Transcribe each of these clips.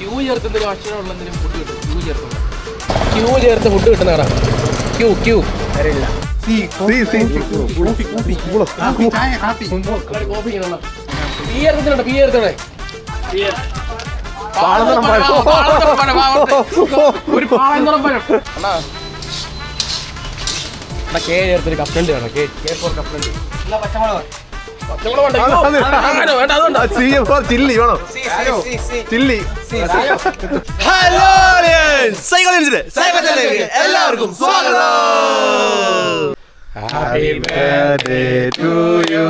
Q ചേർക്കുന്നതിന് ഭക്ഷണമുള്ള എന്തെങ്കിലും food കിട്ടും. ക്യൂ ചേർത്ത് ക്യൂ ചേർത്ത് ഫുഡ് കിട്ടുന്നതാണ് ക്യൂ ക്യൂ അറിയില്ല കേ ചേർത്തൊരു കപ്പലണ്ടി വേണം. കേ കേ ഫോർ കപ്പലണ്ടി പച്ചമുളക്. ചില്ലി വേണോ. ചില്ലി. ഹലോ എല്ലാവർക്കും സ്വാഗതം. Happy birthday to you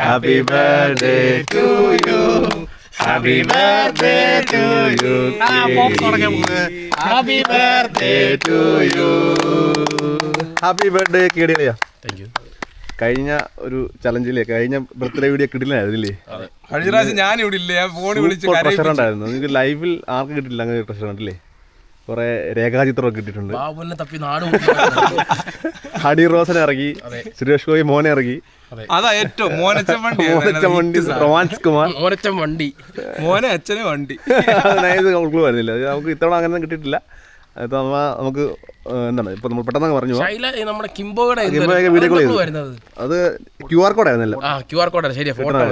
happy birthday to you happy birthday to you happy birthday to you happy birthday കേടിയാ thank you കഴിഞ്ഞ ഒരു ചലഞ്ചിലെ കഴിഞ്ഞ ബർത്ത്ഡേ വീഡിയോ കിട്ടില്ലായിരുന്നില്ലേ കഴിഞ്ഞ പ്രാവശ്യം ഞാൻ ഇവിടെ ഇല്ല ഞാൻ ഫോണിൽ വിളിച്ച് പ്രഷർ ഉണ്ടായിരുന്നു. നിങ്ങൾക്ക് ലൈഫിൽ ആർക്കും കിട്ടില്ല അങ്ങനെ പ്രഷർ ഉണ്ടല്ലേ കുറെ രേഖാചിത്രമൊക്കെ കിട്ടിയിട്ടുണ്ട്. ബാബുവിനെ തപ്പി നാട് ഹടി റോസനെ ഇറങ്ങി സുരേഷ് ഗോപി മോനെ ഇറങ്ങി അതാ. ഏറ്റവും വണ്ടി മോനച്ച വണ്ടി റൊമാൻസ് കുമാർ. മോനച്ചൻ വണ്ടി. മോനെ അച്ഛനെ വണ്ടി. നമുക്ക് ഇത്തവണ അങ്ങനെ കിട്ടിയിട്ടില്ല. നമുക്ക് എന്താണ്? ഇപ്പൊ നമ്മൾ പെട്ടെന്ന് പറഞ്ഞു നമ്മുടെ കിംബോയുടെ കിംബോയൊക്കെ video ചെയ്തു. അത് ക്യു ആർ കോഡ് ആയിരുന്നല്ലോ ക്യു ആർ കോഡാണ് ശരിയാ ഫോട്ടോ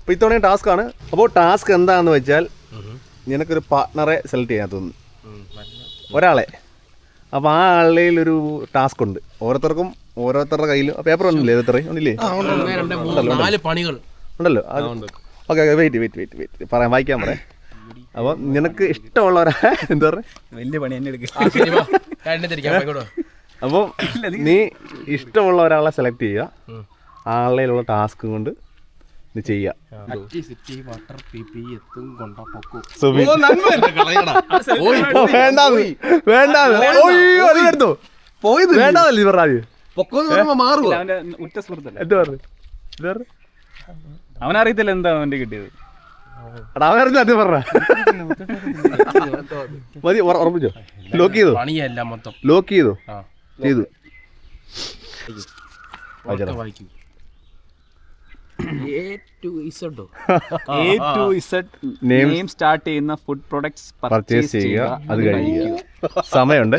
അപ്പൊ ഇത്തവണ ടാസ്ക് ആണ്. അപ്പോൾ ടാസ്ക് എന്താന്ന് വെച്ചാൽ നിനക്കൊരു പാർട്ട്ണറെ സെലക്ട് ചെയ്യാൻ തോന്നുന്നു. ഒരാളെ. അപ്പോൾ ആ ആളിൽ ഒരു ടാസ്ക് ഉണ്ട്. ഓരോരുത്തർക്കും ഓരോരുത്തരുടെ കയ്യിലും പേപ്പർ ഒന്നുമില്ലേ? ഇത്രയും? ഒന്നില്ലേ ഉണ്ടല്ലോ okay okay wait wait wait wait പറയാം വായിക്കാൻ പറയാം. അപ്പം നിനക്ക് ഇഷ്ടമുള്ള ഒരാ എന്താ പറയുക വലിയ പണി തന്നെ എടുക്കുക ആ, വാ. കാര്യം തിരിക്കാം ഇങ്ങോട്ട് വാ. അപ്പം നീ ഇഷ്ടമുള്ള ഒരാളെ സെലക്ട് ചെയ്യുക. ആളിലുള്ള ടാസ്ക് കൊണ്ട് നീ. ചെയ്യുക പോയത് അവനറിയത്തില്ല എന്താ അവന്റെ കിട്ടിയത്. എടാ അറിഞ്ഞ അത് പറഞ്ഞ. മതി ഉറ- ഉറപ്പിച്ചോ? ലോക്ക് ചെയ്തോ? പണിയല്ല മൊത്തം. ലോക്ക് ചെയ്തോ? ആ. ചെയ്തു. നെയിം സ്റ്റാർട്ട് ചെയ്യുന്ന ഫുഡ് പ്രൊഡക്ട്സ് പർച്ചേസ് ചെയ്യുക അത് കഴിയുക. സമയമുണ്ട്.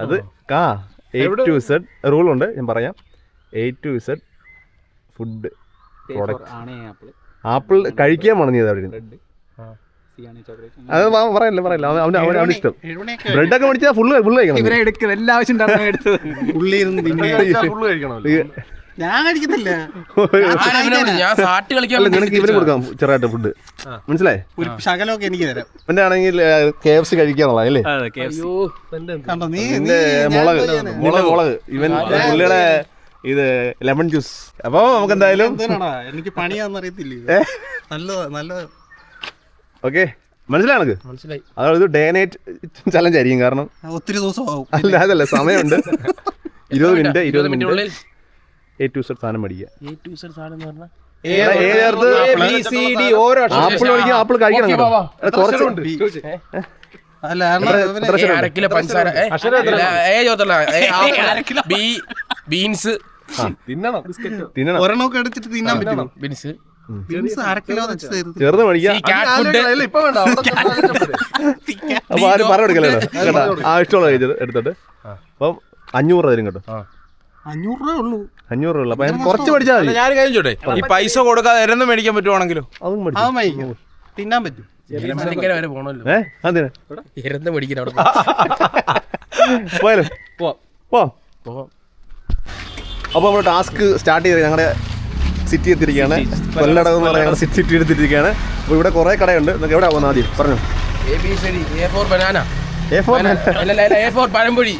അത് കാ എ ടു ഇസഡ് റൂളുണ്ട് ഞാൻ പറയാം. A to Z food product ആണേ ആപ്പിൾ കഴിക്കാൻ മണഞ്ഞത് അവിടെ ഇരുന്ന്. അത് പറയല്ലേ പറയല്ല. അവന് അവന് അവന് ഇഷ്ടം. ബ്രെഡ് ഒക്കെ മേടിച്ചാൽ ഫുള്ള് ഫുള്ള് കഴിക്കണം. എല്ലാ ആവശ്യം ഞാൻ കഴിക്കത്തില്ല. ഞാൻ കളിക്കാൻ നിനക്ക് ഇവന് കൊടുക്കാം ചെറുതായിട്ട് ഫുഡ് മനസ്സിലായി? ഒരു ശകലമൊക്കെ എനിക്ക് തരാം. ആണെങ്കിൽ കെ എഫ് സി കഴിക്കാന്നുള്ള അല്ലേ? അതെ കെ എഫ് സി അയ്യോ ഇതെന്ത് കണ്ടോ നീ മുളക്. മുളക്. ഇവൻ പുള്ളിയുടെ ഇത് ലെമൺ ജ്യൂസ് അപ്പൊ നമുക്ക് എന്തായാലും എനിക്ക് പണിയാന്ന് അറിയത്തില്ല നല്ല നല്ല ഓക്കെ. മനസ്സിലായി എനിക്ക് മനസ്സിലായി. അതായത് ഡേ നൈറ്റ് ചലഞ്ച് ആയിരിക്കും കാരണം. ഒത്തിരി ദിവസം ആവും അല്ല അതല്ല സമയമുണ്ട്. ഇരുപത് മിനിറ്റ് ഇരുപത് മിനിറ്റ്. എ ടു സെറ്റ് സാധനം മേടിക്കുക. A to Z സാധനം എന്ന് പറഞ്ഞാ? എടാ, A ഓരോ ആപ്പിൾ കഴിക്കണം ഓക്കേ, അല്ല കാരണം ഇവന് എത്ര ഏ, അര കിലോ പഞ്ചസാര. ഏ, ചോദിച്ചല്ല ബീ ബീൻസ്. തിന്നണം. ഒരെണ്ണമൊക്കെ എടുത്തിട്ട് തിന്നാൻ ബീൻസ്. ചെറുത് അപ്പൊ ആരും പറഞ്ഞു കേട്ടോ. ആ ഇഷ്ടമുള്ള കഴിച്ചത് എടുത്തിട്ട്. അപ്പം അഞ്ഞൂറ് രൂപ തരും കേട്ടോ. അഞ്ഞൂറ് രൂപ ഉള്ളൂ. അഞ്ഞൂറ് രൂപ അപ്പൊ കുറച്ച് മേടിച്ചാൽ മതി. ഞാൻ കാര്യം ചോട്ടെ ഈ പൈസ കൊടുക്കാതെ മേടിക്കാൻ പറ്റുവാണെങ്കിലോ? അതും അത് തിന്നാൻ പറ്റും. പോയാലും? പോവാം. അപ്പോൾ നമ്മൾ ടാസ്ക് സ്റ്റാർട്ട് ചെയ്ത് ഞങ്ങളുടെ സിറ്റി എത്തിയിരിക്കുകയാണ്. കൊല്ലടകം എന്ന് പറയുന്ന സിറ്റി സിറ്റി എടുത്തിരിക്കുകയാണ്. അപ്പോൾ ഇവിടെ കുറേ കടയുണ്ട്. നിങ്ങൾക്ക് എവിടെ പോകുന്നത് ആദ്യം? പറഞ്ഞു. A B C A for banana A for A for പഴംപൊഴി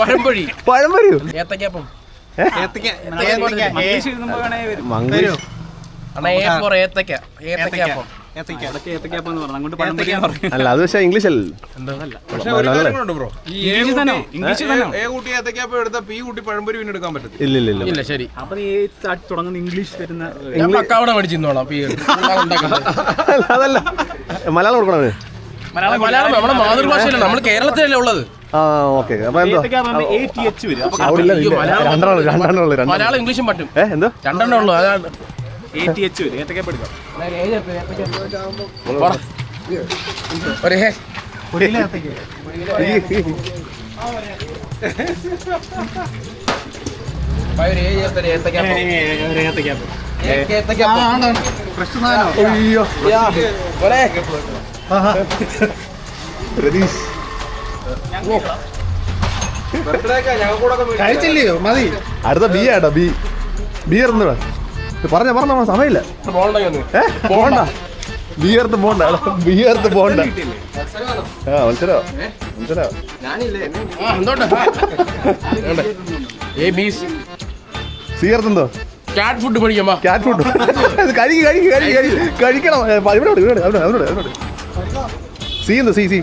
പഴംപൊഴി പഴം വരൂ ഏത്തക്കാപ്പം. ഫോർ ഏത്തക്ക ഏത്തക്കാപ്പം. അല്ല അത് പക്ഷേ ഇംഗ്ലീഷ് അല്ല പക്ഷെ ഒരു കാര്യം കൂടെ ബ്രോ. ഇംഗ്ലീഷ് തന്നെ ഇംഗ്ലീഷ് തന്നെ ഏ കൂട്ടി ഏത്തക്കാപ്പം പി കൂട്ടി പഴംപൊരി പിന്നെ എടുക്കാൻ ഇല്ല ഇല്ല ഇല്ല ഇല്ല ശരി ഇംഗ്ലീഷ് വരുന്ന ഞാൻ പക്കാവട ഉണ്ടാക്കുന്നത്. അല്ല, അതല്ല. മലയാളം കൊടുക്കണം അവന് മലയാളം മലയാളം നമ്മുടെ മാതൃഭാഷയല്ല? നമ്മൾ കേരളത്തിലല്ലേ ഉള്ളത്. ആ ഓക്കെ. എന്തോ? അവിടെ ഇല്ല ഇല്ല. മലയാളം രണ്ടെണ്ണം ഉള്ളു രണ്ടെണ്ണം ഉള്ളു രണ്ടെണ്ണം മലയാളം ഇംഗ്ലീഷും പറ്റും. എന്തോ? രണ്ടെണ്ണം ഉള്ളു അതാണ് പ്രതീഷ് കഴിച്ചില്ലയോ? മതി. അടുത്ത ബി ആട്ടോ ബി ബി എന്തുവാ പറഞ്ഞ പറഞ്ഞ സമയമില്ല. പോണ്ട ബിയർത്ത് പോണ്ട ബിയർത്ത് പോണ്ട ആ സീർത്തുണ്ടോ ക്യാറ്റ് ഫുഡ് പഠിക്കാം വാ. ക്യാറ്റ് ഫുഡ് കഴിക്ക് കഴിക്ക് കഴിക്ക് കഴിക്ക്. കഴിക്കണം. ഏ, ഇവിടെ ഇവിടെ ഇവിടെ അവിടെ അവിടെ അവിടെ സി എന്ത് സി സി?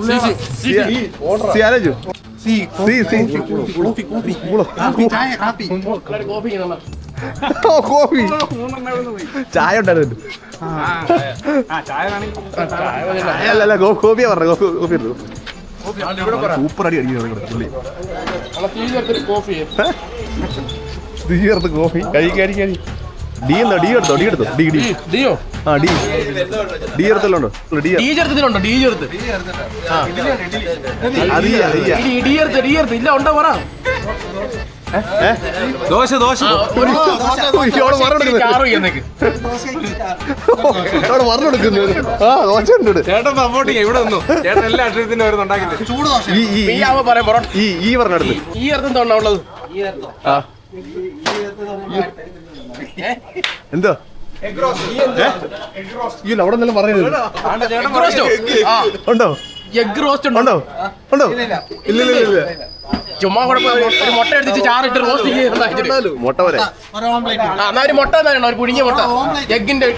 സി, സി, ആലോചിച്ചു കോഫി. കോഫി ചായ കാപ്പി. കോഫി കോഫി ചായ ഉണ്ടായിരുന്നു ആ ചായ വേണമെങ്കിൽ അല്ല കോഫിയാ പറഞ്ഞ കോഫി കോഫി എടുത്തു സൂപ്പർ അടി അടിക്കുന്നു അല്ല, തീ ചേർത്തൊരു കോഫി തീർത്ത് കോഫി കഴിക്ക് കഴിക്ക് കഴി ഡി എന്നോ ഡി എടുത്തോ? ഡി എടുത്തോ? D D. ഡി, ഡിയോ? ആ ഡി. ഡി ചേർത്ത്. ഡി ഡി ചേർത്ത് ഡി ചേർത്ത് ഇല്ല ഉണ്ടോ പറ. ദോശ ദോശ. ആ, ദോശ ഉണ്ട്. ചേട്ടൻ സപ്പോർട്ട് ഇവിടെ നിന്നു. ചേട്ടൻ എല്ലാ അക്ഷരത്തിന്റെ ഒരു ഉണ്ടാക്കിയില്ലേ ഈ ഈ പറഞ്ഞെടുത്ത് ഈ ഉള്ളത്? ആ. എന്തോ? അവിടെ നിന്നെല്ലാം പറയുന്നത് ഉണ്ടോ? എഗ് റോസ്റ്റ് ഉണ്ടോ? ഉണ്ടോ? ഉണ്ടോ? ഇല്ല ഇല്ല ഇല്ല. ചുമ്മാ പോയി ഒരു മുട്ട എടുത്തിട്ട് ചാറിട്ട് റോസ്റ്റ് ചെയ്യുന്ന മുട്ട ഒരു ഓംപ്ലേറ്റ് എന്നാ ഒരു മുട്ട തരണം ഒരു പുഴുങ്ങിയ മുട്ട. എഗിന്റെ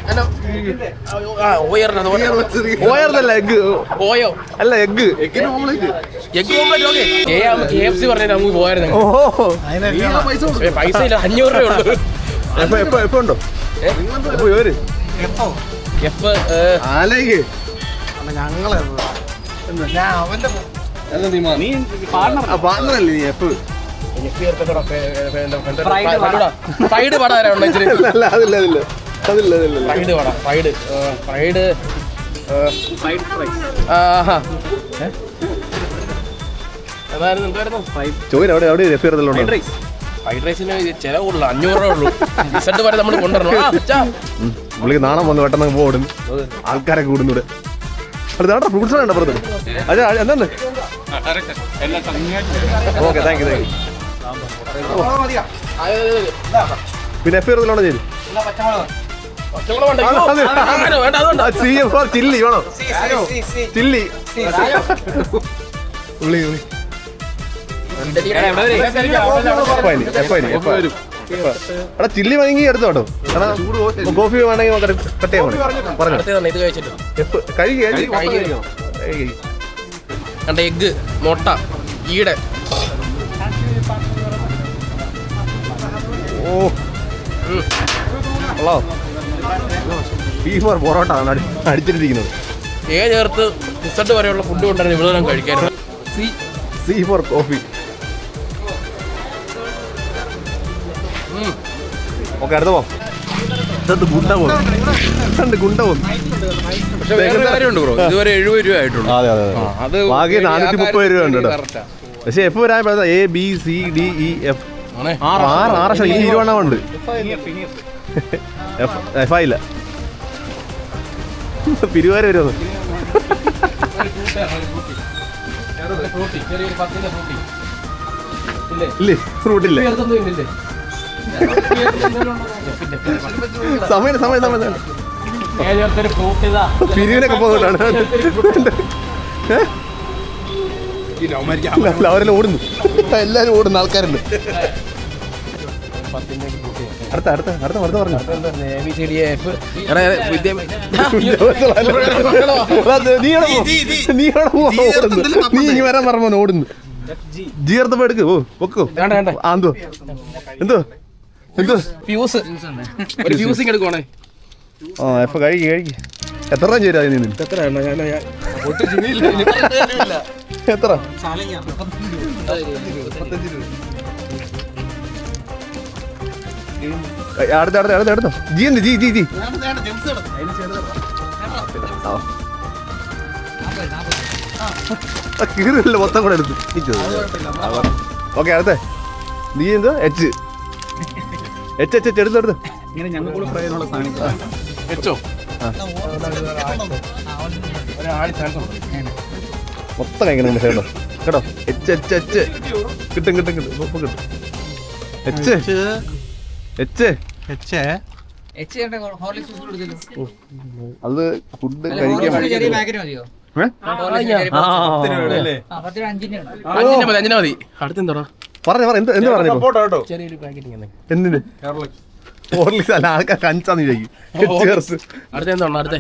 ആ ഓയർന്നല്ല എഗ് ഓയോ? അല്ല egg egg omelette okay K F C പറഞ്ഞാൽ നമുക്ക് പോയായിരുന്നു. ഓഹോ. പൈസ ഇല്ല അഞ്ഞൂറ് രൂപ ഉള്ളൂ. എപ്പോ എപ്പോ എപ്പോ ഉണ്ടോ? എപ്പോ ഇവർ? എഫ് ആലേക്ക് ഞങ്ങളെ ഞാൻ അവന്റെ നീ പാർട്ണർ പാർട്ണറല്ലേ നീ എഫ് ഫ്രൈഡ് പടം ആരാ ഉണ്ടോ ഇച്ചിരി അല്ല അതില്ല അതില്ല. അതില്ല അതില്ല ഫ്രൈഡ് പടം ഫ്രൈഡ് ഫ്രൈഡ് ഫ്രൈഡ് ഫ്രൈസ് ആഹാ. അതായിരുന്നു എന്തായിരുന്നു? ചോര അവിടെ അവിടെ ഫ്രൈഡ് റൈസിന് ചില ഉള്ളു അഞ്ഞൂറ് രൂപ ഉള്ളൂ. റിസൾട്ട് വരെ നമ്മൾ കൊണ്ടുവരണം. ആ അച്ഛാ പുള്ളിക്ക് നാണം വന്ന് പെട്ടെന്ന് പോടും ആൾക്കാരെ ആൾക്കാരൊക്കെ കൂടുന്നൂടെ. അടുത്ത ഫ്രൂട്ട്സ് വേണ്ട പുറത്ത്? അതെ എന്താണ് okay thank you thank you പിന്നെ എഫ് ഇറന്നല്ലോ ചെയ്തു ചില്ലി വേണോ? ചില്ലി. ഉള്ളി ഉള്ളി. എടാ ചില്ലി വാങ്ങി എടുത്തോട്ടോ എടാ കോഫി വേണമെങ്കിൽ കട്ട് ചെയ്യാൻ പറഞ്ഞു. പറഞ്ഞു കണ്ട എഗ്ഗ് മുട്ട ഈടെ. ഓ. ഹലോ ബീഫ് ഓർ പൊറോട്ട ആണ് അടി- അടിച്ചിട്ടിരിക്കുന്നത്. ഏ ചേർത്ത് റിസൾട്ട് വരെയുള്ള ഫുഡ് കൊണ്ടുവരുന്നത് ഇവിടെ ഞാൻ കഴിക്കാറുണ്ട്. C C for coffee. Okay അടുത്ത പോ. ഇതെന്ത് ഗുണ്ട ഇതെന്ത് ഗുണ്ട പോകുന്നു പക്ഷെ വേറെ കാര്യമുണ്ട് ബ്രോ. ഇതുവരെ എഴുപത് രൂപ ആയിട്ടുള്ളൂ. അതെ അതെ അതെ. ബാക്കി ആ നാനൂറ്റി മുപ്പത് രൂപ ഉണ്ട് കേട്ടോ. correct ആ. പക്ഷെ എഫ് വരാൻ A B C D E F ആണേ. ആറ് ആറ് ഈ ഇരുപണ്ണം ഉണ്ട്. എഫ് എഫ് ആയില്ല. പിരിവാര് വരുമോ? ഇല്ലേ? ഇല്ലേ? ഇല്ലേ ഇല്ലേ സമയം സമയം സമയം സമയം. പിരിവിനൊക്കെ പോകുന്നതാണ്. അവരെല്ലാം ഓടുന്നു. എല്ലാരും ഓടുന്ന ആൾക്കാരുണ്ട്. അടുത്ത അടുത്ത അടുത്ത അടുത്ത പറഞ്ഞു. നീ നീ എവിടെ ഓടുന്നു. നീ ഇനി വരാൻ പറഞ്ഞു ഓടുന്നു. ജീർത്തപ്പോ എടുക്ക്. ഓ ഒക്കോ എന്തോ എന്തോ എന്തോ ഫ്യൂസ് ഫ്യൂസിങ് എടുക്കുവാണേ ആ എപ്പോ കഴിക്ക് കഴിക്ക് എത്ര രൂപ ചേരാ നീ എത്ര? എത്ര അടുത്ത അടുത്ത അടുത്ത അടുത്ത. ജി എന്ത്? G G G. കീറില്ല മൊത്തം കൂടെ എടുത്ത്. ഓക്കെ അടുത്തേ. നീ എന്തോ? എച്ച് എച്ച് എച്ച് എച്ച് എടുത്ത് എടുത്ത്. ഇങ്ങനെ ഞങ്ങൾക്ക് പ്രയോജനമുള്ള സാധനം വെച്ചോ. മൊത്തം കഴിക്കണം കേട്ടോ കേട്ടോ. H H H. കിട്ടും കിട്ടും കിട്ടും. ഇപ്പൊ കിട്ടും. എച്ച്. എച്ച്. എച്ച്. അത് ഫുഡ് കഴിക്കാൻ പറഞ്ഞ പറ എന്ത് എന്ത് പറഞ്ഞു ചെറിയൊരു പാക്കറ്റ് ഇങ്ങനെ എന്തിന്? ഹോർലിക്സ് അല്ല ആൾക്കാർ കഞ്ചാന്ന് അടുത്ത അടുത്ത?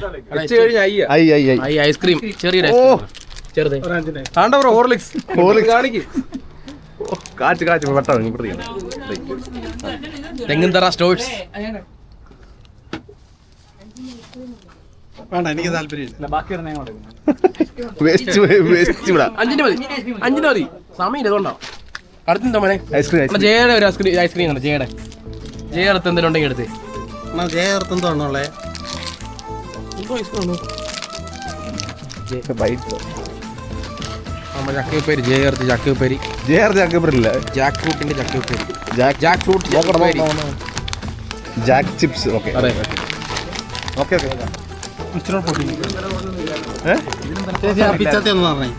I ice cream. ചെറിയ ഹോർലിക്സ്. ഹോർലിക്സ്. കാണിക്ക്. ഓ, കാറ്റ് കാറ്റ്. പെട്ടെന്ന് ഇങ്ങോട്ട് തെങ്ങിന്തറ സ്റ്റോഴ്സ്. വേണ്ട എനിക്ക് താല്പര്യമില്ല. ബാക്കി അഞ്ചിന് മതി. സമയം ഇതുകൊണ്ടോ അടുത്തെന്തോ മോനെ? Ice cream ice cream. ജയയുടെ ഒരു ഐസ്ക്രീം ഐസ്ക്രീം ജയയുടെ ജയ അർത്ഥം എന്തെങ്കിലും ഉണ്ടെങ്കിൽ എടുത്ത് ജയ ജെ ആർ ജാക്കബറില്ല jack ഫ്രൂട്ടിന്റെ jack jackfruit jack chips okay. അതെ ഓക്കെ ഓക്കെ ഏ? ചേച്ചി ആ പിച്ചത്തെ എന്ന് പറഞ്ഞേ.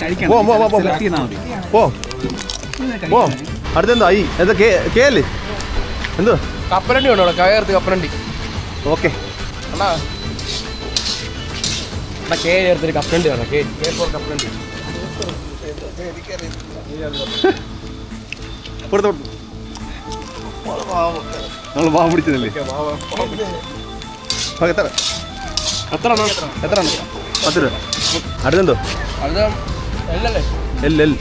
കഴിക്കാം പോ, പോ, പോ, പോ. പോ. അടുത്തെന്തോ? ഐ എന്താ കേ കേ അല്ലേ എന്തോ? കപ്പലണ്ടി അവിടെ? കയർത്ത് കപ്പലണ്ടി. ഓക്കെ. അണ്ണാ. അണ്ണാ കേ ചേർത്തൊരു കപ്പലണ്ടി വേണം. കേ കേ ഫോർ കപ്പലണ്ടി. കൊടുത്തു. നമ്മൾ വാ പിടിച്ചതല്ലേ? എത്ര? എത്ര എണ്ണം? എത്ര എണ്ണം? പത്ത് രൂപ. അടുത്തെന്തോ? അല്ലല്ലേ L L. L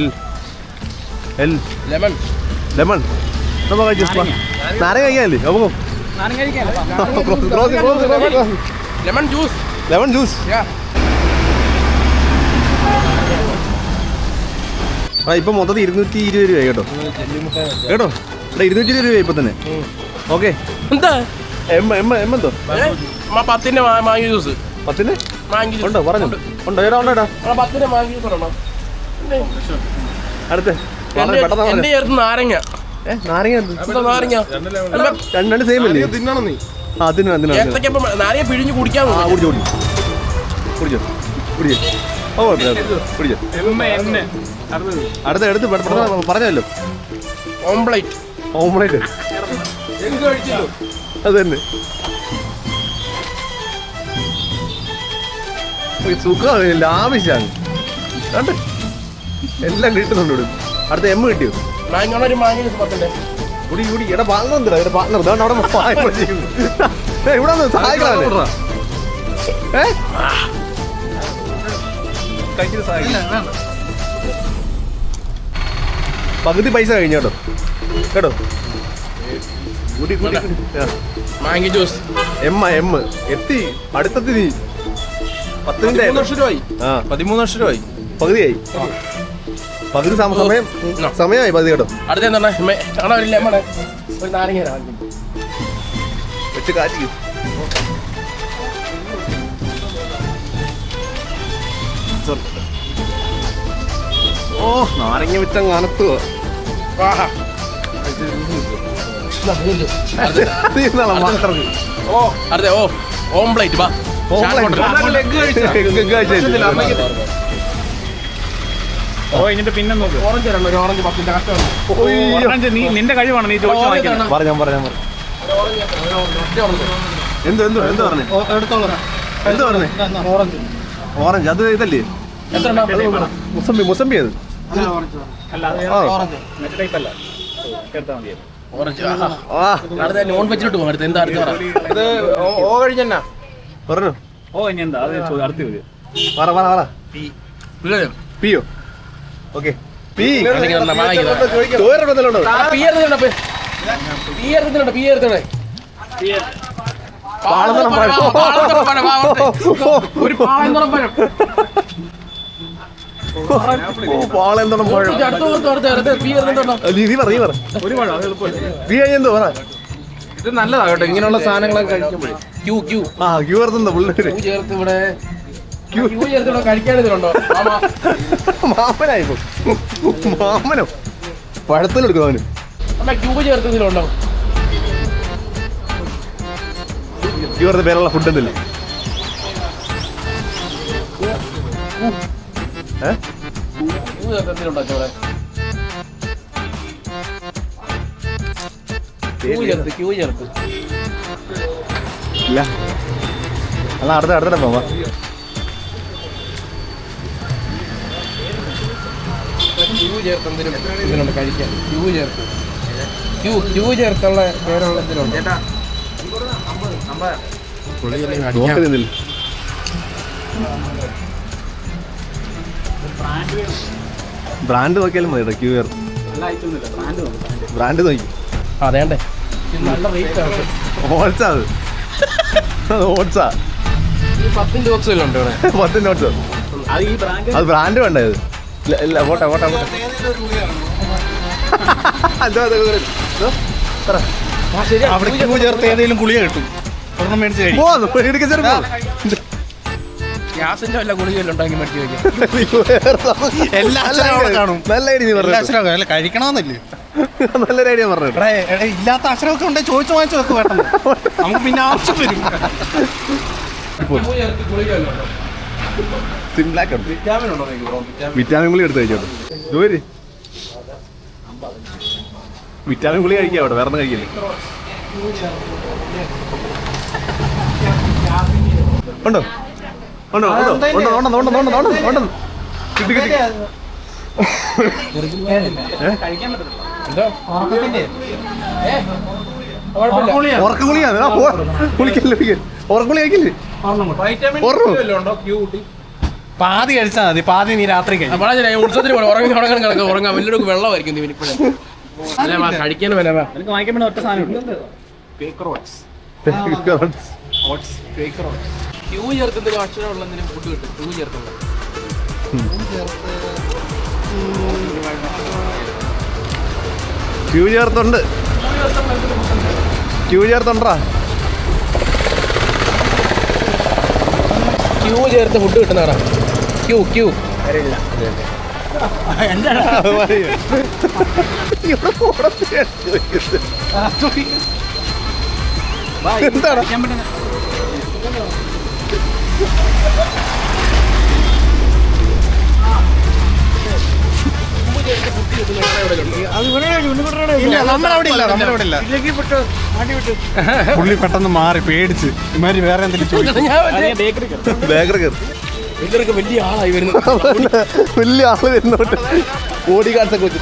L. Lemon. Lemon. കഴിച്ചു? നാരങ്ങ. കഴിക്കാനല്ലേ? നമുക്ക് ലെമൺ ജ്യൂസ്. Lemon juice. ആ ഇപ്പൊ മൊത്തത്തിൽ ഇരുന്നൂറ്റി ഇരുപത് രൂപ കേട്ടോ. കേട്ടോ? ഇവിടെ ഇരുന്നൂറ്റി ഇരുപത് രൂപ ഇപ്പൊ തന്നെ. ഓക്കെ. എന്താ? എം എം എം എന്തോ? ഏ? പത്തിന്റെ മാങ്ങി ജ്യൂസ്. പത്തിന്? മാങ്ങ ഉണ്ടോ? പറഞ്ഞു. ഉണ്ടോ? ഏടാ ഉണ്ടോ ചേട്ടാ പത്തിന്റെ മാങ്ങ ജ്യൂസ് അടുത്ത്. വളരെ പെട്ടെന്ന് എന്റെ പറഞ്ഞു ചേർത്ത് നാരങ്ങ. നാരങ്ങ എന്ത്? എന്താ നാരങ്ങ. രണ്ട് രണ്ട് സെയിം അല്ലേ? തിന്നണം നീ? ആ നാരങ്ങ പിഴിഞ്ഞ് കുടിക്കാൻ ആ കുടിച്ചോ കുടിച്ചോ. കുടിച്ചോ കുടിച്ചോ. ഓ കുഴപ്പമില്ല. കുടിച്ചോ എം എൻ അറുപത്. അടുത്ത എടുത്ത് പെട്ടെ- പെട്ടെന്ന് പറഞ്ഞല്ലോ. ഓംപ്ലേറ്റ്. ഓംലേറ്റ് അത് തന്നെ. സുഖമാണ് ലാഭിച്ചാണ്. കണ്ട്? എല്ലാം കിട്ടുന്നുണ്ട് ഇവിടെ. അടുത്ത എം കിട്ടിയോ? ഒരു മാങ്ങ പത്തിന്റെ കുടി കുടി. ഇവിടെ പാർട്ണർ ഇവിടെ പാർട്ണർ ഇതാണ് അവിടെ ചെയ്യുന്നു ഏ, ഇവിടെ സഹായിക്കണം ഏ? പകുതി പൈസ കഴിഞ്ഞു കേട്ടോ. കേട്ടോ? കൂടി കൂടി. ജ്യൂസ്. എം എം എത്തി അടുത്തെത്തി നീ പത്ത് മിനിറ്റ് ലക്ഷം രൂപയായി പതിമൂന്ന് ലക്ഷം രൂപയായി. പകുതിയായി. പകുതി സമ- സമയം സമയമായി പകുതി കേട്ടോ. അടുത്ത ആണോ ഒരു ലെമൺ ഒരു നാരങ്ങ. വെച്ച് ഓ നാരങ്ങ വിറ്റ കനത്തുവോ ഓ. അടുത്ത- ഓ അടുത്ത. ഓ ഓംപ്ലേറ്റ് വാ. ഓ ഇതിന്റെ പിന്നെ നോക്ക്. ഓറഞ്ച് തരണം ഒരു ഓറഞ്ച് പത്തിന്റെ കഷ്ടം ഓറഞ്ച് നീ നിന്റെ കഴിവാണ് നീ ചോദിച്ചു വാങ്ങിക്കുന്നത്. പറഞ്ഞാ പറഞ്ഞാ പറ എന്ത് എന്ത് എന്ത് പറഞ്ഞേ? എന്ത് പറഞ്ഞു? ഓറഞ്ച് ഓറഞ്ച് അത് ഇതല്ലേ? മുസംബി മുസംബി മുസമ്പി മുസമ്പി അത്. അല്ല ഓറഞ്ച് അല്ല ഓറഞ്ച് മറ്റേ അല്ല. എടുത്താൽ മതി ഓറഞ്ച് ആഹാ. ആ. അടുത്ത നോൺ വെജിലോട്ട് പോകും അടുത്ത എന്താ അടുത്ത പറ. ഇത് ഓ- ഓ പറഞ്ഞു. ഓ ഇനി എന്താ? അത് അടുത്ത് പറ പറ പറ. പിയോ? പി. ഒരു നീ പറ പറ. ഇത് നല്ലതാ കേട്ടോ ഇങ്ങനെയുള്ള സാധനങ്ങളൊക്കെ കഴിക്കുമ്പോഴേ. Q Q. ആ ക്യൂ ചേർത്തുണ്ടോ പുള്ളി? ചേർത്ത് ഇവിടെ മാമനായിപ്പോ. മാമനോ? പഴത്തിലെടുക്കും അവന്. ചേർത്തതിലുണ്ടോ ഇവരുടെ പേരുള്ള ഫുഡ് എന്തില്ല ഇല്ല. എന്നാ അടുത്ത അടുത്തടം പോവാ ക്യൂ ചേർത്ത് എന്തെങ്കിലും ഇതിലുണ്ട് കഴിക്കാൻ. ക്യൂ ചേർത്ത്. ക്യൂ ക്യൂ ചേർത്തുള്ള പേരുള്ള നിന്നില്ല ബ്രാൻഡ് നോക്കിയാലും മതി കേട്ടോ ക്യൂ ചേർത്ത് ബ്രാൻഡ് നോക്കി അതേണ്ടേ. നല്ല റേറ്റ് ഓട്സാ പത്തിന്റെ ബോക്സ് വല്ലതും ഉണ്ട് പത്തിന്റെ അത് ഈ ബ്രാൻഡ് അത് ബ്രാൻഡ് വേണ്ട ഇത് ഇല്ല പോട്ടെ പോട്ടെ പോട്ടെ. അവിടെ ക്യൂ ചേർത്ത് ഏതെങ്കിലും ഗുളിക കിട്ടും. ഒരെണ്ണം മേടിച്ച് കഴിക്കും പോ, അത് പേടിക്ക് ചെറുപ്പം. ഗ്യാസിന്റെ വല്ല ഗുളികയെല്ലാം ഉണ്ടാക്കി മേടിച്ച് വെക്കാം എല്ലാ നല്ല അക്ഷരവും അവിടെ idea. കാണും. നല്ല ഐഡിയ പറഞ്ഞു അല്ല കഴിക്കണമെന്നില്ലേ? നല്ലൊരു ഐഡിയ പറഞ്ഞു എടാ, എടാ, ഇല്ലാത്ത അക്ഷരമൊക്കെ ഉണ്ടെങ്കിൽ ചോദിച്ചു വാങ്ങിച്ചു വെക്ക് നമുക്ക് പിന്നെ ആവശ്യം വരും. ഉണ്ട് വിറ്റാമിൻ ഗുളി എടുത്ത് കഴിച്ചോട്ടെ വിറ്റാമിൻ ഗുളി കഴിക്കാം അവിടെ വേറെ കഴിക്കില്ലേ. ഉണ്ടോ? ഉണ്ടോ? ഉണ്ടോ? ഉണ്ടോ? ഉണ്ടോ? ഉണ്ടോ? ഉണ്ടോ? ഉണ്ടോ? ഉണ്ടോ? കിട്ടി കിട്ടി. എന്തോ കുഴപ്പമില്ല. ഉറക്ക ഗുളിയാണ് ആ, പോ. കുളിക്കല്ലേ പാതി കഴിച്ചാൽ മതി. പാതി നീ രാത്രി കഴിക്കും. ഉറങ്ങണം വെള്ളമായിരിക്കും വാങ്ങിക്കാൻ ക്യൂ കിട്ടും. ക്യൂ ചേർത്തുണ്ട്. ക്യൂ ചേർത്തുണ്ടാ ക്യൂ ചേർത്ത് ഫുഡ് കിട്ടുന്നതാണ് ക്യൂ ക്യൂ എന്താണ്? പുള്ളി പെട്ടെന്ന് മാറി പേടിച്ച്. ഇമാരി വേറെ എന്തെങ്കിലും വലിയ ആളായി വരുന്നു. വലിയ ആൾ വരുന്നോട്ട് ഓടി കാട്ടൊക്കെ കൊച്ചു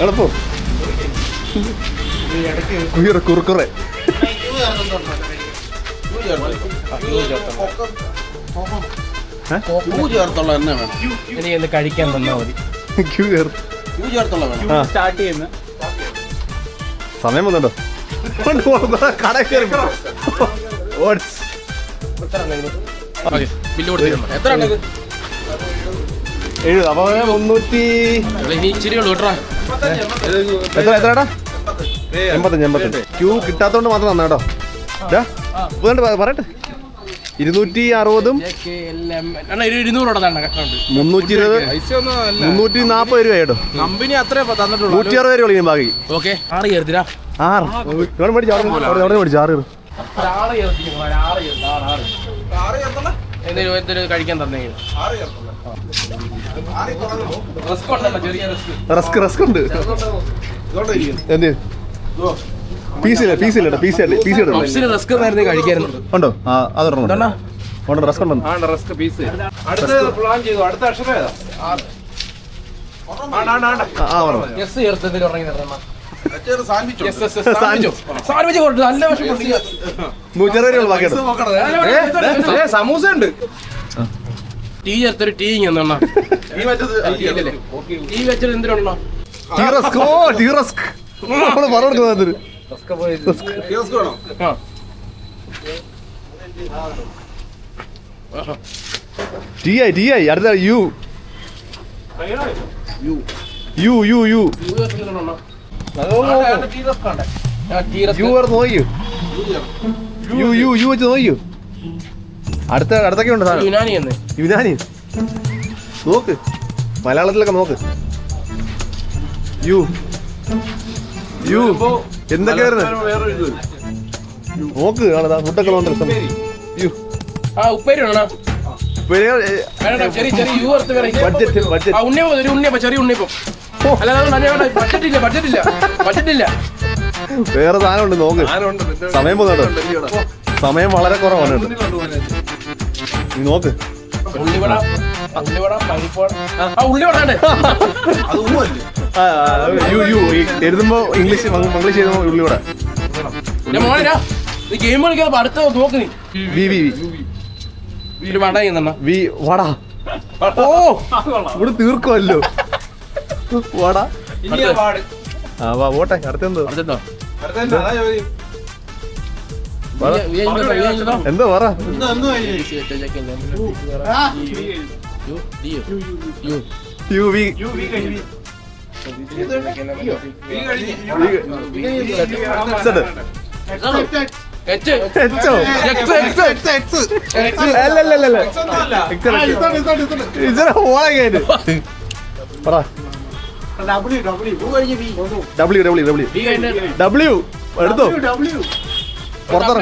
എളുപ്പം കുറുക്കുറെ. ചേർത്തുള്ള തന്നെ വേണം. എനിക്ക് ഒന്ന് കഴിക്കാൻ തന്നാ മതി. ക്യൂ ചേർത്ത് ക്യൂ ചേർത്തുള്ള വേണം. സ്റ്റാർട്ട് ചെയ്യുന്ന. സമയം വന്നുണ്ടോ കയറി ഓട്സ്. ബില്ല് കൊടുത്തിട്ടുണ്ടോ? എത്ര എഴുപത്. അപ്പൊ മുന്നൂറ്റി ഇച്ചിരി ഉള്ളൂ കേട്ടോ. എത്ര എത്രടാ എൺപത്തഞ്ച് എൺപത്തഞ്ച്. ക്യൂ കിട്ടാത്തോണ്ട് മാത്രം തന്നാ കേട്ടോ. ഇതാ, വേണ്ട പ- പറയട്ടെ. ഇരുന്നൂറ്റി അറുപതും മുന്നൂറ്റി ഇരുപത് മുന്നൂറ്റി നാൽപ്പത് രൂപ കേട്ടോ. കമ്പനി അത്രേ തന്നിട്ടുള്ളൂ. നൂറ്റി അറുപത് രൂപ കളിക്കും ബാക്കി. ഓക്കെ ആറ് ചേർത്തിരാ ആറ്. ഇവിടെ മേടിച്ചു അവിടെ മേടിച്ചു ആറ് ആറ് ചേർത്തിരിക്കുന്നു ആറ് ചേർത്ത് ആറ് ആറ്. എന്തൊരു കഴിക്കാൻ തന്നെ ആറ് ചെറിയ റസ്ക് റസ്ക് ഉണ്ട്. എന്ത്? പീസില്ല പീസില്ല പീസ് പീസ് റസ്ക് ഉണ്ടോ? ആ അതൊരെണ്ണം ഉണ്ട്. റസ്ക് ഉണ്ടോ റസ്ക് പീസ് അടുത്ത അടുത്ത സമൂസ ഉണ്ട് ടീ ചേർത്തൊരു ടീ ഇങ്ങനെ ടീ വെച്ചത് എന്തിനാണോ ടീ റസ്ക്. ഓ ടീ റസ്ക്. നമ്മൾ പറഞ്ഞു കൊടുക്കുന്നത് kiosk വേണോ? ആ. ടി ഐ ടി ഐ അടുത്ത U. U. U U U. നോക്കിയോ. യു യു യു വെച്ച് നോക്കിയോ. അടുത്ത അടുത്തൊക്കെ ഉണ്ട് സാധനം. യുനാനി എന്ന്. യുനാനി. നോക്ക്. മലയാളത്തിലൊക്കെ നോക്ക്. യു. യു. എന്തൊക്കെയായിരുന്നു നോക്ക് കാണാ ഫുഡൊക്കെ യു. ആ ഉപ്പേരി വേണോ? വേറെ സാധനം ഉണ്ട് നോക്ക് സമയം പോകുന്നുണ്ടോ. സമയം വളരെ കുറവാണ്. കേട്ടോ നീ നോക്ക്. ഉള്ളിവട ഉള്ളിവട പരിപ്പുവട ആ ഉള്ളിവട അത് ആ, യു യു എഴുതുമ്പോ ഇംഗ്ലീഷ് മംഗ്- മംഗ്ലീഷ് എഴുതുമ്പോ ഉള്ളിവട ഞാൻ മോനെ നീ ഗെയിം കളിക്കാതെ അടുത്ത നോക്ക് നീ. V V V. വട ചെയ്യുന്ന വി വട. ഓ ഇവിടെ തീർക്കുമല്ലോ വട. ആ വാ പോട്ടെ. അടുത്തെന്തോ? അടുത്തോ പറ. എന്തോ പറ. U V. പറ. ഡബ്ല്യു ഡബ്ല്യു ഡബ്ല്യു ഡബ്ല്യു എടുത്തോ. പുറത്തിറ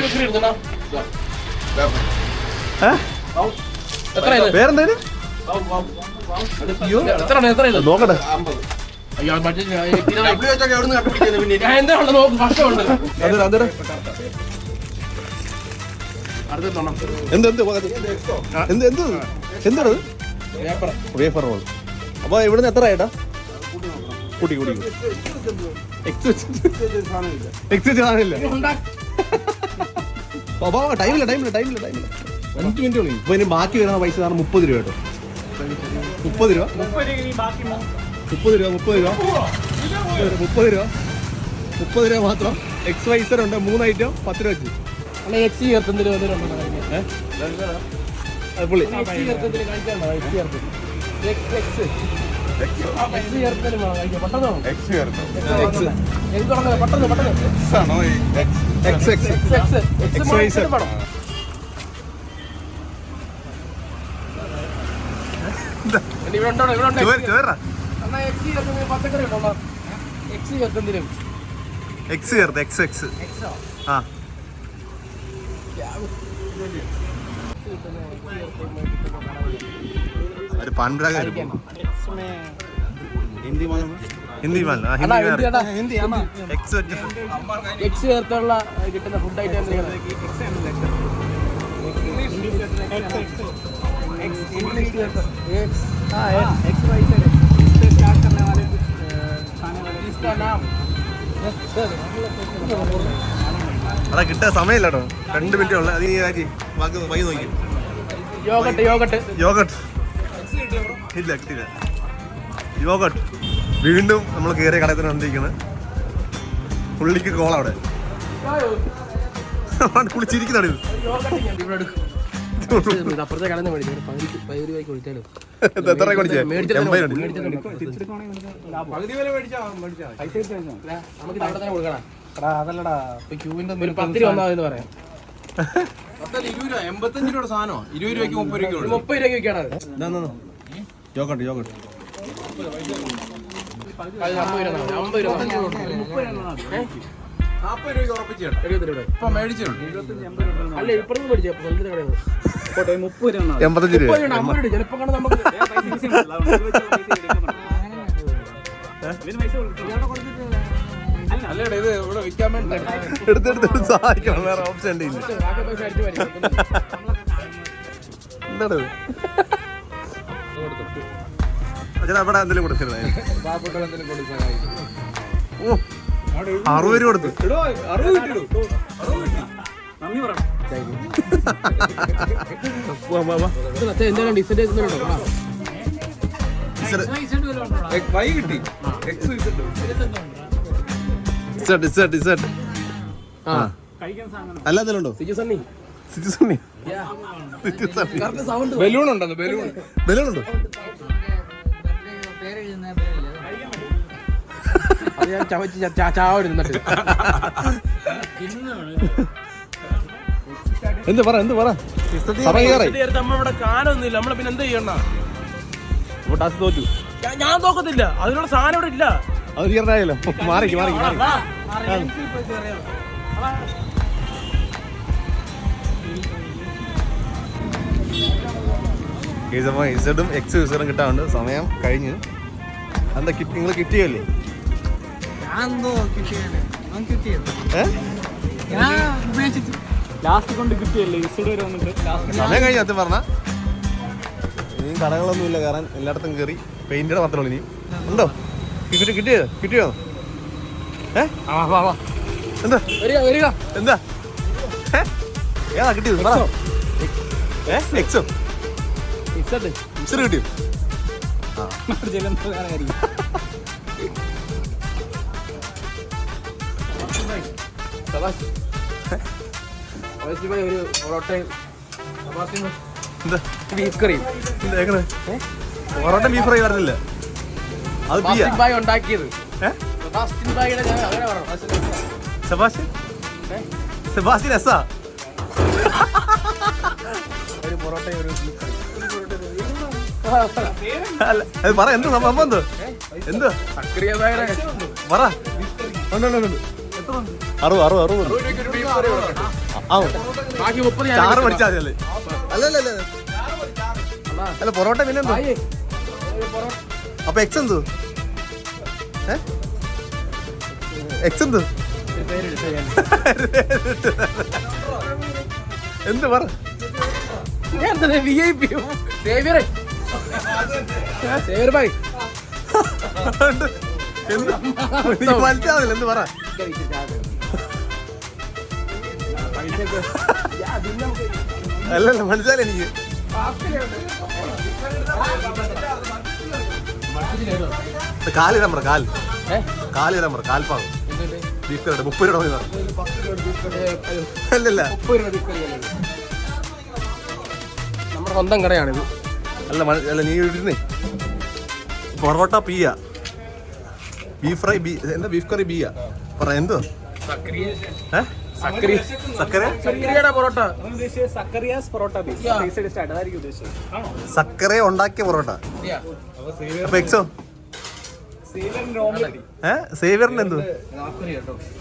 ഏ? എത്ര ഇത് പേരെന്തേലും നോക്കട്ടെ. അയ്യോ ബഡ്ജറ്റ് ഞാൻ എന്താ എന്ത് എന്ത് ആ, എന്ത്? എന്താണ് വേഫർ റോൾ. അപ്പൊ ഇവിടുന്ന് എത്ര ആയിട്ടാ കൂട്ടി കുടി ടൈമില്ല ടൈമില്ല ടൈമില്ല ടൈമില്ല അഞ്ച് മിനിറ്റ് ഉള്ളൂ. ഇപ്പൊ ഇനി ബാക്കി വരുന്ന പൈസ കാരണം മുപ്പത് രൂപ കേട്ടോ. മുപ്പത് രൂപ? മുപ്പത് രൂപ മുപ്പത് രൂപ. മുപ്പത് രൂപ. മുപ്പത് രൂപ മാത്രം. എക്സ് വൈസർ ഉണ്ട് മൂന്ന് ഐറ്റം പത്ത് രൂപ വെച്ച്. അല്ല എക്സ് അത് പുള്ളി കഴിക്കാണ്ടോ എക്സ് ചേർത്ത് എക്സ് എക്സ് ആ ഒരു പാൻപരാഗ ഹിന്ദി മാല ഹിന്ദി ഹിന്ദി ചേട്ടാ എക്സ് ചേർത്തുള്ള കിട്ടുന്ന ഫുഡ് ഐറ്റം അതാ കിട്ടാൻ സമയമില്ല കേട്ടോ രണ്ട് മിനിറ്റ് ഉള്ള. അത് നീ ആക്കി. ബാക്കി വൈകി നോക്കി. യോഗട്ട് യോഗട്ട് യോഗട്ട് ഇല്ല കിട്ടില്ല യോഗട്ട് വീണ്ടും നമ്മൾ കയറിയ കടയിൽ തന്നെ വന്നിരിക്കുന്നത് പുള്ളിക്ക് കോൾ അവിടെ. കുളിച്ചിരിക്കുന്നതാണ് അപ്പുറത്തെ കടന്ന് മേടിച്ചു പതിനഞ്ച് എത്ര കുടിച്ചേ എൺപത് ഉണ്ട്. നമുക്ക് അവിടെ തന്നെ കൊടുക്കണം അതല്ലടാ ക്യൂവിന്റെ ഒരു പത്ത് രൂപ ഒന്നാമെന്ന് പറയാം എൺപത്തഞ്ച് രൂപയുടെ സാധനോ ഇരുപത് രൂപയ്ക്ക് മുപ്പത് രൂപയ്ക്ക് മുപ്പത് വിൽക്കണം. യോഗട്ട് യോഗട്ട് എൺപത്തഞ്ച് രൂപ. സഹായിക്കണം വേറെ ഓപ്ഷൻ ഉണ്ട് അച്ഛനാ അവിടെ എന്തെങ്കിലും കൊടുത്തിരുന്നേ ഓ അറുപത് രൂപ കൊടുത്തു. അല്ല എന്തെങ്കിലും ഉണ്ടോ? സിജു സണ്ണി. സിറ്റി ഉണ്ടോ city Sunny. Sound balloon balloon ബലൂണുണ്ടോ അത് ഞാൻ ചവച്ച് എന്ത് പറ എന്ത് പറ? സമയം കയറി നമ്മളിവിടെ കാനൊന്നുമില്ല. നമ്മളെ പിന്നെ എന്ത് ചെയ്യണ? അപ്പോൾ തോറ്റു. ഞാൻ നോക്കത്തില്ല അതിനുള്ള സാധനം ഇവിടെ ഇല്ല. അത് തീർന്നായല്ലോ മാറി മാറി ഇസഡും എക്സ് യൂസറും കിട്ടാറുണ്ട് സമയം കഴിഞ്ഞു. എന്താ കിറ്റ് നിങ്ങൾ കിറ്റ് ലാസ്റ്റ് കൊണ്ട് കിട്ടിയല്ലേ? ഇസഡ് വരെ വന്നിട്ട് ലാസ്റ്റ് സമയം കഴിഞ്ഞ സത്യം പറഞ്ഞ. ഇനിയും കടകളൊന്നുമില്ല കാരണം എല്ലായിടത്തും കയറി പെയിന്റ് മാത്രമേ ഉള്ളൂ ഇനി ഉണ്ടോ? കിട്ടി കിട്ടിയോ? കിട്ടിയോ? ഏ? എന്താ? ഏതാ കിട്ടിയത്? പറ. ഏ? എക്സോ ഇസഡ് ഇച്ചിരി കിട്ടിയോ? സബാസ് സബാസ് ഭായി ഒരു പൊറോട്ടയും സബാസിന് ബീഫ് കറിയും പൊറോട്ട ബീഫ് ഫ്രൈ പറഞ്ഞില്ല? അത് ഭായി ഉണ്ടാക്കിയത്. ഭായിയുടെ ഞാൻ അങ്ങനെ പറഞ്ഞു. ഒരു ഒരു പറ എന്ത് സംഭവം എന്ത്? എന്ത്? സക്രിയ പറ. അറുപത് അറുപത് അറുപത് ആറ് ചാറ് പഠിച്ചാൽ മതി അല്ലേ? അല്ല അല്ല അല്ല. അല്ല പൊറോട്ട പിന്നെ അപ്പൊ എക്സ് എന്തു എക്സ് എന്തു എന്ത് പറ? ഭായി. എന്ത്? എന്ത്? പറ? അല്ലല്ല മനസ്സിലായി എനിക്ക്. കാൽ പറ കാൽ? കാൽ കാൽപ്പാവ് എന്തുണ്ട്? ബീഫ് കറി മുപ്പത് രൂപ അല്ലല്ല? നമ്മുടെ സ്വന്തം കടയാണിത്. അല്ല മന- അല്ല നീ ഇടുന്നേ. പൊറോട്ട പീയ. ബീഫ് ഫ്രൈ ബീ എന്താ ബീഫ് കറി ബീയ? പറ എന്തോ ഏഹ് സക്കര ഉണ്ടാക്കിയ പൊറോട്ട. അപ്പൊ എക്സോ? സേവിയറിന് എന്തു?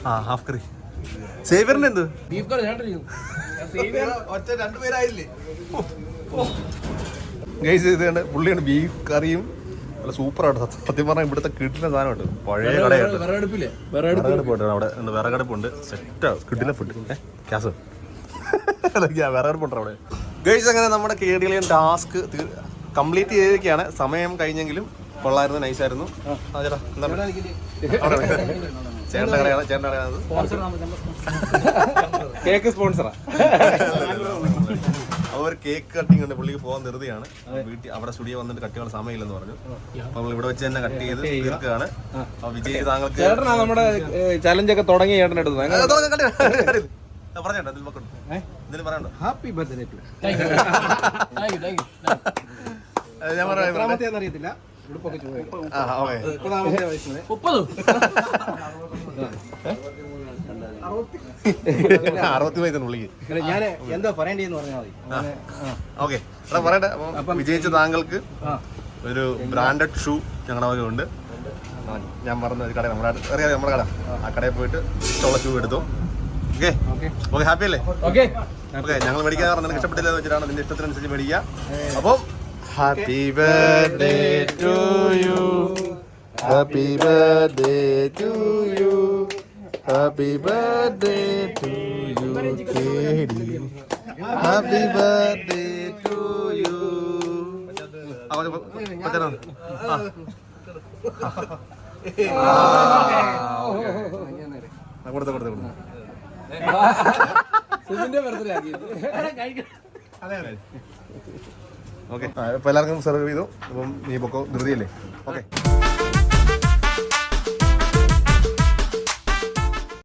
ആ ഹാഫ് കറി സേവിയറിന് എന്ത്? ഗൈസ് ഇത് കണ്ട് പുള്ളിയാണ് ബീഫ് കറിയും നല്ല സൂപ്പറാണ് സത്യം പറഞ്ഞാൽ ഇവിടുത്തെ കിഡിലെ സാധനമുണ്ട്. പഴയ കടയായിട്ട് വിറകടുപ്പില്ലേ വിറകടുപ്പ് അവിടെ വിറകടുപ്പുണ്ട് സെറ്റാ കിട്ടില്ല ഫുഡ് ക്യാസ് വിറകടുപ്പുണ്ട് അവിടെ? ഗൈസ് അങ്ങനെ നമ്മുടെ കേടികളിയും ടാസ്ക് കംപ്ലീറ്റ് ചെയ്തിരിക്കുകയാണ്. സമയം കഴിഞ്ഞെങ്കിലും കൊള്ളായിരുന്നു. നൈസായിരുന്നു ചേട്ടാ എന്താണ്? ചേട്ടന്റെ കടയാണ്. ചേട്ടന്റെ കടയാണ് കേക്ക് സ്പോൺസറാ ഒരു കേക്ക് കട്ടിങ് ഉണ്ട്. പുള്ളിക്ക് പോകാൻ ധൃതിയാണ്. വീട്ടിൽ അവിടെ സ്റ്റുഡിയോ വന്നിട്ട് കട്ട് ചെയ്യാൻ സമയമില്ലെന്ന് പറഞ്ഞു. അപ്പൊ നമ്മൾ ഇവിടെ വെച്ച് തന്നെ കട്ട് ചെയ്ത് തീർക്കുകയാണ്. അപ്പൊ വിജയ് താങ്കൾക്ക് ചേട്ടനാ നമ്മുടെ ചലഞ്ച് ഒക്കെ തുടങ്ങി ചേട്ടൻ എടുത്തത് എന്തെങ്കിലും പറയണ്ടോ? ഹാപ്പി ബർത്ത്ഡേ ടു ഞാൻ പറയാം അറിയത്തില്ല. മുപ്പത്. അറുപത്തി വയസ്സിന് ഞാൻ എന്താ പറയണ്ടേന്ന് പറഞ്ഞാൽ മതി. ഓക്കെ. എടാ പറയട്ടെ. അപ്പം വിജയിച്ച താങ്കൾക്ക് ഒരു ബ്രാൻഡഡ് ഷൂ ഞങ്ങളുടെ വക ഉണ്ട്. ഞാൻ പറഞ്ഞ ഒരു കട നമ്മുടെ അറിയാതെ നമ്മുടെ കട. ആ കടയിൽ പോയിട്ട് ഇഷ്ടമുള്ള ഷൂ എടുത്തു. ഓക്കെ? ഓക്കെ. ഹാപ്പി അല്ലേ? ഓക്കെ. ഓക്കെ ഞങ്ങൾ മേടിക്കാൻ പറഞ്ഞു നിനക്ക് ഇഷ്ടപ്പെട്ടില്ല എന്ന് വെച്ചിട്ടാണ് നിന്റെ ഇഷ്ടത്തിനനുസരിച്ച് മേടിക്കുക. അപ്പം happy birthday to you happy birthday to you happy birthday to you happy birthday to you കൊടുത്ത കൊടുത്ത കൊടുത്ത. സുഖിന്റെ ബർത്ത്ഡേ ആക്കി. ഓക്കെ. ഇപ്പൊ എല്ലാവർക്കും സെർവ് ചെയ്തു. അപ്പം നീ പൊക്കോ ധൃതിയല്ലേ? ഓക്കെ.